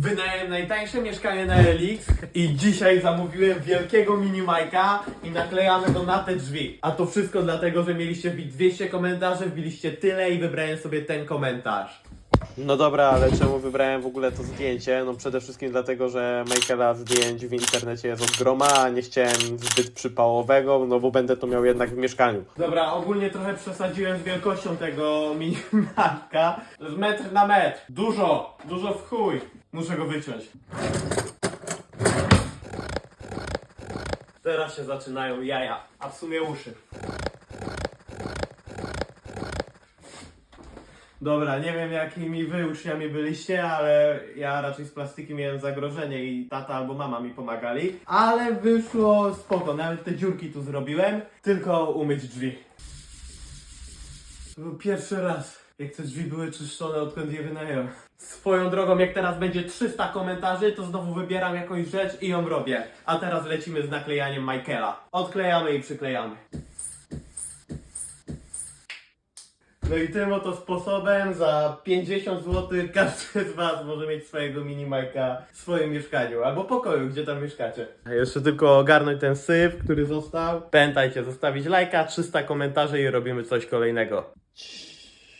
Wynająłem najtańsze mieszkanie na Elix i dzisiaj zamówiłem wielkiego mini Majka i naklejamy go na te drzwi. A to wszystko dlatego, że mieliście wbić 200 komentarzy, wbiliście tyle i wybrałem sobie ten komentarz. No dobra, ale czemu wybrałem w ogóle to zdjęcie? No przede wszystkim dlatego, że Michaela zdjęć w internecie jest od groma, a nie chciałem zbyt przypałowego, no bo będę to miał jednak w mieszkaniu. Dobra, ogólnie trochę przesadziłem z wielkością tego mini Majka. To jest metr na metr. Dużo, dużo w chuj. Muszę go wyciąć. Teraz się zaczynają jaja, a w sumie uszy. Dobra, nie wiem jakimi wy uczniami byliście, ale ja raczej z plastiki miałem zagrożenie i tata albo mama mi pomagali. Ale wyszło spoko, nawet te dziurki tu zrobiłem, tylko umyć drzwi. To był pierwszy raz, jak te drzwi były czyszczone, odkąd je wynająłem. Swoją drogą, jak teraz będzie 300 komentarzy, to znowu wybieram jakąś rzecz i ją robię. A teraz lecimy z naklejaniem Michaela. Odklejamy i przyklejamy. No i tym oto sposobem za 50 zł każdy z Was może mieć swojego mini Majka w swoim mieszkaniu albo pokoju, gdzie tam mieszkacie. A jeszcze tylko ogarnąć ten syf, który został. Pamiętajcie, zostawić lajka, 300 komentarzy i robimy coś kolejnego.